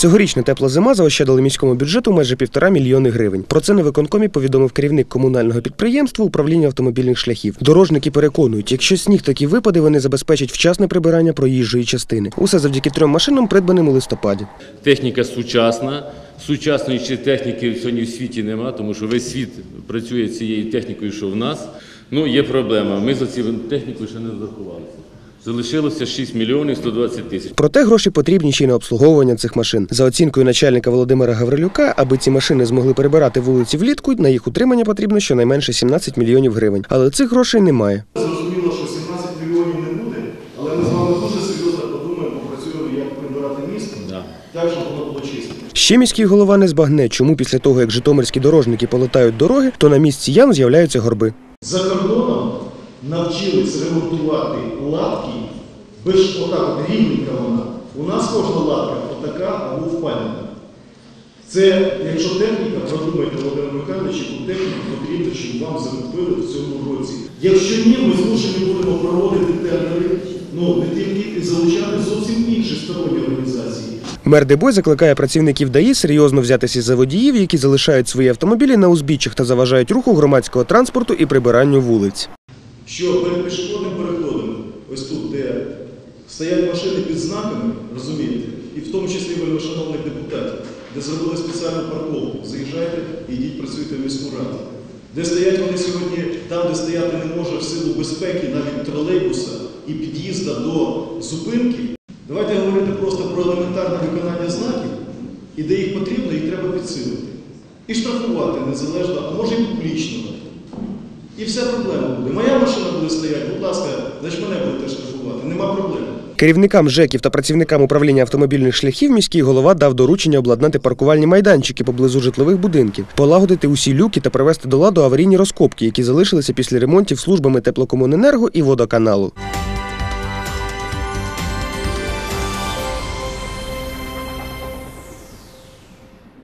Цьогорічна тепла зима заощадила міському бюджету майже півтора мільйони гривень. Про це на виконкомі повідомив керівник комунального підприємства управління автомобільних шляхів. Дорожники переконують, якщо сніг таки випаде, вони забезпечать вчасне прибирання проїжджої частини. Усе завдяки трьом машинам, придбаним у листопаді. Техніка сучасна. Сучасної техніки сьогодні в світі нема, тому що весь світ працює цією технікою, що в нас. Ну, є проблема. Ми за цю техніку ще не зарахувалися. Залишилося 6 мільйонів 120 тисяч. Проте гроші потрібні ще й на обслуговування цих машин. За оцінкою начальника Володимира Гаврилюка, аби ці машини змогли перебирати вулиці влітку, на їх утримання потрібно щонайменше 17 мільйонів гривень. Але цих грошей немає. Зрозуміло, що 17 мільйонів не буде, але ми з вами дуже серйозно подумаємо, попрацюємо, як прибирати місто, Да. так, щоб воно було чисто. Ще міський голова не збагне, чому після того, як житомирські дорожники полетають дороги, то на місці ям з'являються горби. За кордоном навчились ремонтувати латки без отак от рівненька вона. У нас кожна латка отака або впадена. Це, якщо техніка, продумайте, Володимир Михайлович, яку техніку потрібно, щоб вам закупили в цьому році. Якщо ні, ми змушені будемо проводити тендери, ну не тільки і залучати зовсім інші сторонні організації. Мер Дебой закликає працівників ДАІ серйозно взятися за водіїв, які залишають свої автомобілі на узбіччях та заважають руху громадського транспорту і прибиранню вулиць. Що перед пішохідним переходом, ось тут, де стоять машини під знаками, розумієте, і в тому числі вельмишановних депутатів, де зробили спеціальну парковку, заїжджайте і йдіть працюйте в міську раду. Де стоять вони сьогодні, там, де стояти не може в силу безпеки, навіть тролейбуса і під'їзда до зупинки. Давайте говорити просто про елементарне виконання знаків, і де їх потрібно, їх треба підсилити. І штрафувати незалежно, а може і публічно. І вся проблема буде. Моя машина буде стояти, будь ласка, значить мене будете штрафувати. Нема проблем. Керівникам ЖЕКів та працівникам управління автомобільних шляхів міський голова дав доручення обладнати паркувальні майданчики поблизу житлових будинків, полагодити усі люки та привести до ладу аварійні розкопки, які залишилися після ремонтів службами теплокомуненерго і водоканалу.